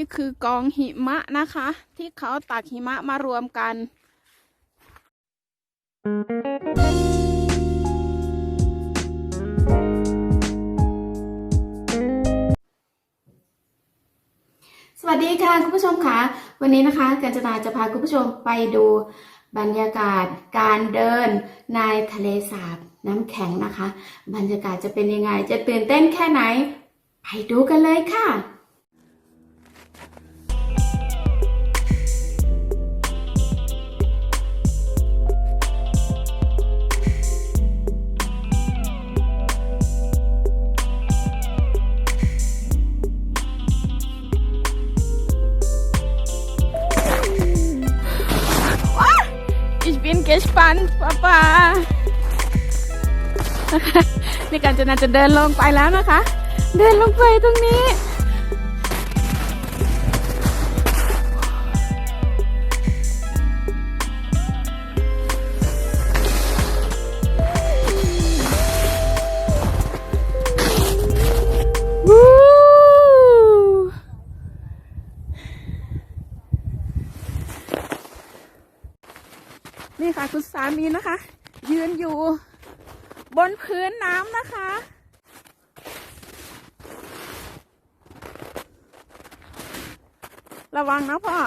นี่คือกองหิมะนะคะ ที่เขาตักหิมะมารวมกัน สวัสดีค่ะคุณผู้ชมค่ะ วันนี้นะคะกัญจนาจะพาคุณผู้ชมไปดูบรรยากาศการเดินในทะเลสาบน้ำแข็งนะคะ บรรยากาศจะเป็นยังไง จะตื่นเต้นแค่ไหน ไปดูกันเลยค่ะ Ich bin gespannt, Papa นะคะนี่การจะนาจะเดินลงไปแล้วนะคะ เดินลงไปตรงนี้ามีนะคะ ยืนอยู่บนพื้นน้ำนะคะ ระวังนะพ่อ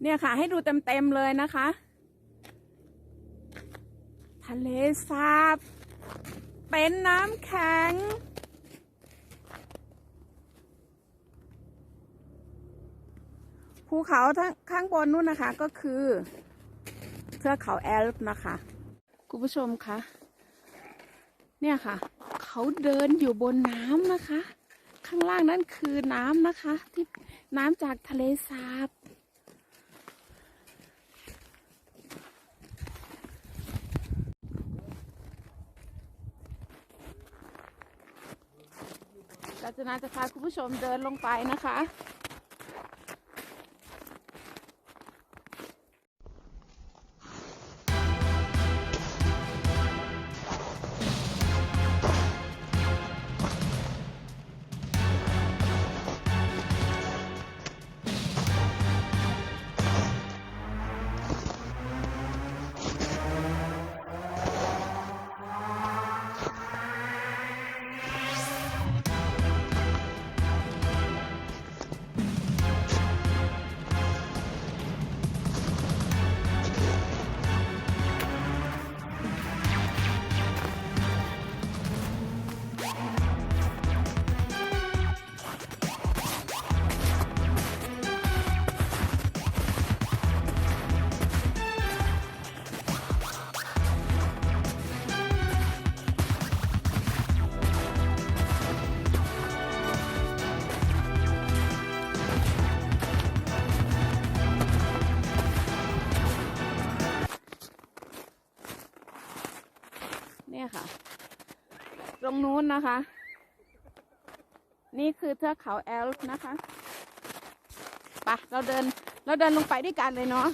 เนี่ยค่ะ ให้ดูเต็ม ๆ เลยนะคะ ทะเลสาบ เป็นน้ำแข็ง ภูเขาทั้งข้างบนนู่นนะคะ ก็คือเทือกเขาแอลป์นะคะคุณผู้ชมคะเนี่ยค่ะ เขาเดินอยู่บนน้ำนะคะ ข้างล่างนั่นคือน้ำนะคะ ที่น้ำจากทะเลสาบกาญจนาจะพาคุณผู้ชมเดินลงไปนะคะ รงนู้นนะคะ นี่คือเทือกเขาแอลป์นะคะไปะเราเดินเราเดินลงไปด้วยกันเลยเนาะ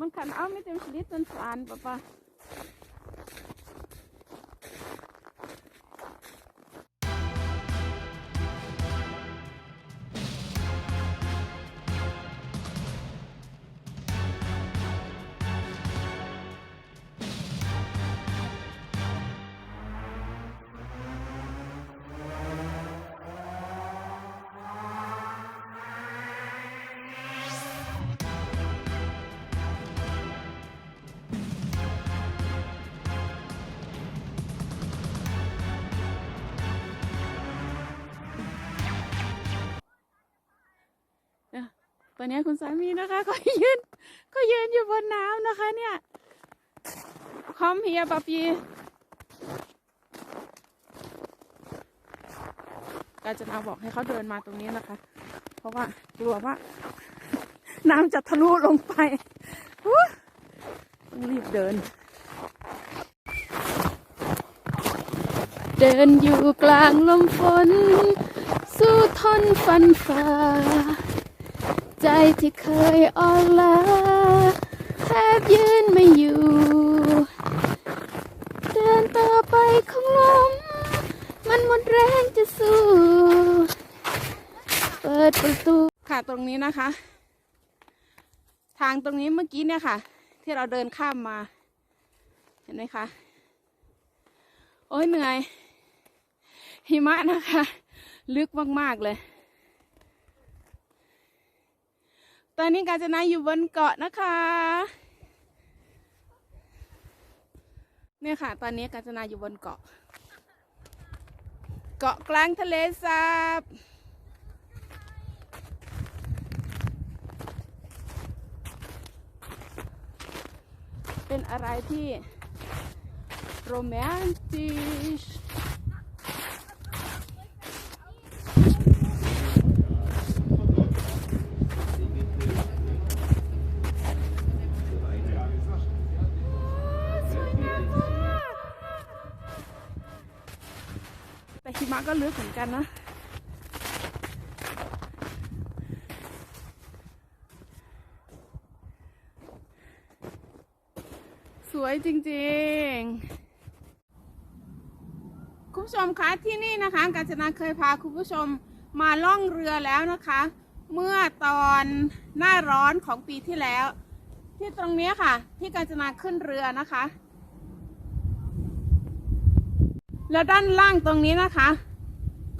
Man kann auch mit dem Schlitten fahren, Papa. เนี่ย อนนี้คุณสามีนะคะ ก็ยืนก็ยืนอยู่บนน้ำนะคะเนี่ยคอมเฮียปาปีกาญจนาบอกให้เขาเดินมาตรงนี้นะคะ เพราะว่ากลัวว่า น้ำจะทะลุลงไปต้องรีบเดิน เดินอยู่กลางลมฝน สู้ทนฟันฝ่า ใจที่เคยอ่อนล้าแทบยืนไม่อยู่ เดินต่อไปคงล้มมันหมดแรงจะสู้ เปิดประตูค่ะตรงนี้นะคะ ทางตรงนี้เมื่อกี้เนี่ยค่ะ ที่เราเดินข้ามมา เห็นไหมคะ โอ้ยเหนื่อย หิมะนะคะ ลึกมาก ๆ เลย ตอนนี้กาญจนาอยู่บนเกาะนะคะ เนี่ยค่ะ ตอนนี้กาญจนาอยู่บนเกาะ เกาะกลางทะเลสาบเป็นอะไรที่โรแมนติก หิมะก็ลึกเหมือนกันนะ สวยจริงๆ คุณผู้ชมคะที่นี่นะคะกาญจนาเคยพาคุณผู้ชมมาล่องเรือแล้วนะคะ เมื่อตอนหน้าร้อนของปีที่แล้ว ที่ตรงนี้ค่ะ ที่กาญจนาขึ้นเรือนะคะ แล้วด้านล่างตรงนี้นะคะ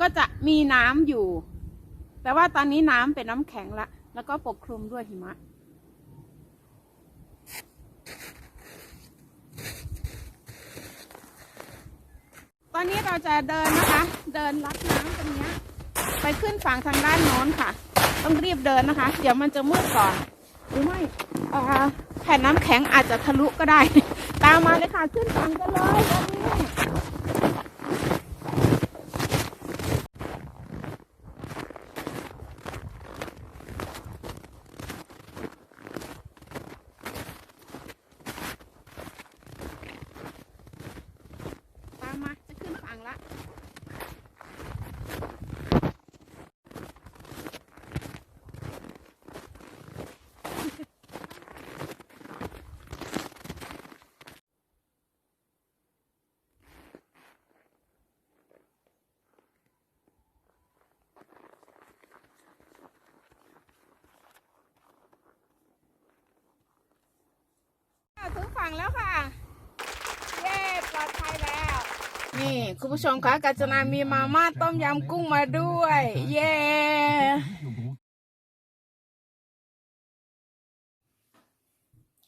ก็จะมีน้ำอยู่ แต่ว่าตอนนี้น้ำเป็นน้ำแข็งละ แล้วก็ปกคลุมด้วยหิมะ ตอนนี้เราจะเดินนะคะ เดินลัดน้ำตรงนี้ไปขึ้นฝั่งทางด้านโน้นค่ะ ต้องรีบเดินนะคะ เดี๋ยวมันจะมืดก่อน หรือไม่อ่าแผ่นน้ำแข็งอาจจะทะลุก็ได้ ตามมาเลยค่ะ ขึ้นฝั่งกันเลยวันนี้ ตามมา จะขึ้นฝั่งละ ถึงฝั่งแล้วค่ะ เย้ปลอดภัยแล้ว นี่ คุณผู้ชมคะกาญจนามีมาม่าต้มยำกุ้งมาด้วย เย้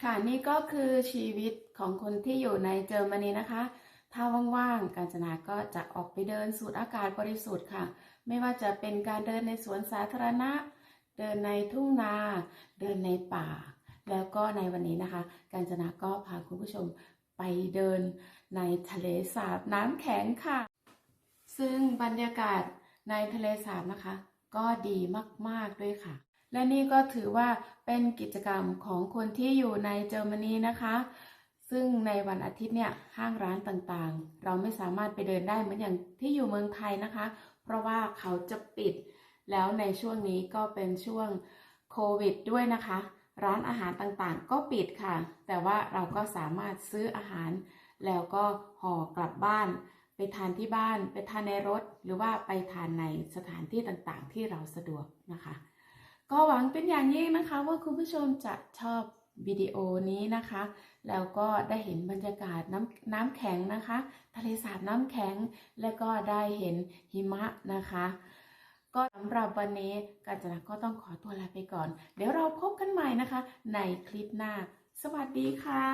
ค่ะนี่ก็คือชีวิตของคนที่อยู่ในเยอรมนีนะคะ ถ้าว่างๆกาญจนาก็จะออกไปเดินสูดอากาศบริสุทธิ์ค่ะ ไม่ว่าจะเป็นการเดินในสวนสาธารณะ เดินในทุ่งนา เดินในป่า แล้วก็ในวันนี้นะคะกาญจนาก็พาคุณผู้ชม ไปเดินในทะเลสาบน้ำแข็งค่ะ ซึ่งบรรยากาศในทะเลสาบนะคะ ก็ดีมาก ๆ ด้วยค่ะ และนี่ก็ถือว่าเป็นกิจกรรมของคนที่อยู่ในเยอรมนีนะคะ ซึ่งในวันอาทิตย์เนี่ยห้างร้านต่างๆ เราไม่สามารถไปเดินได้เหมือนอย่างที่อยู่เมืองไทยนะคะ เพราะว่าเขาจะปิด แล้วในช่วงนี้ก็เป็นช่วงโควิดด้วยนะคะ ร้านอาหารต่างๆ ก็ปิดค่ะ แต่ว่าเราก็สามารถซื้ออาหาร แล้วก็ห่อกลับบ้าน ไปทานที่บ้าน ไปทานในรถ หรือว่าไปทานในสถานที่ต่างๆ ที่เราสะดวกนะคะ ก็หวังเป็นอย่างยิ่งนะคะ ว่าคุณผู้ชมจะชอบวิดีโอนี้นะคะ แล้วก็ได้เห็นบรรยากาศน้ำน้ำแข็งนะคะ ทะเลสาบน้ำแข็ง แล้วก็ได้เห็นหิมะนะคะ ก็สำหรับวันนี้กาญจนาก็ต้องขอตัวลาไปก่อน เดี๋ยวเราพบกันใหม่นะคะ ในคลิปหน้า สวัสดีค่ะ